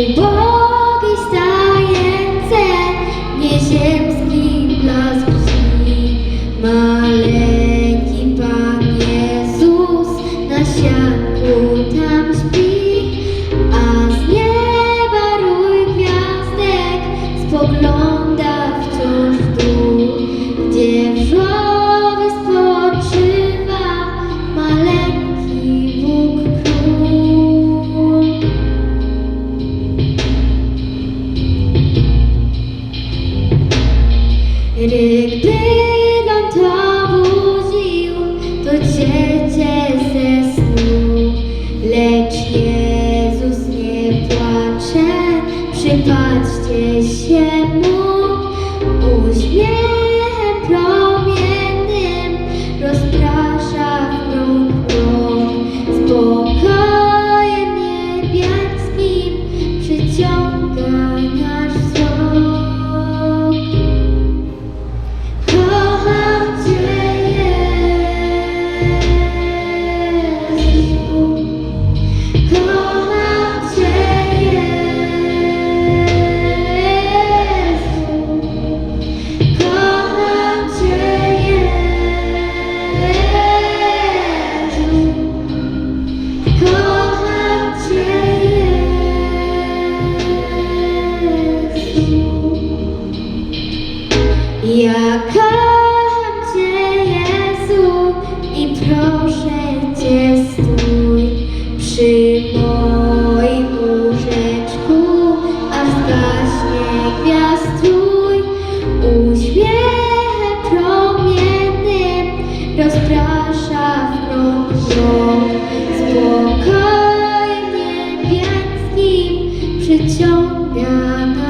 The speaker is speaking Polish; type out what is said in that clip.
Ubogi stajence, nieziemski blask brzmi. Maleńki Jezus na sianku tam śpi, a z Gdyby nam to budził, to dziecię ze snu, lecz Jezus nie płacze, przypatrzcie się Ja kocham Cię, i proszę Cię stój przy moim łóżeczku, aż zgaśnie gwiazdrój. Uśmiechem promiennym rozprasza w krąg. Spokojem niebiańskim przyciąga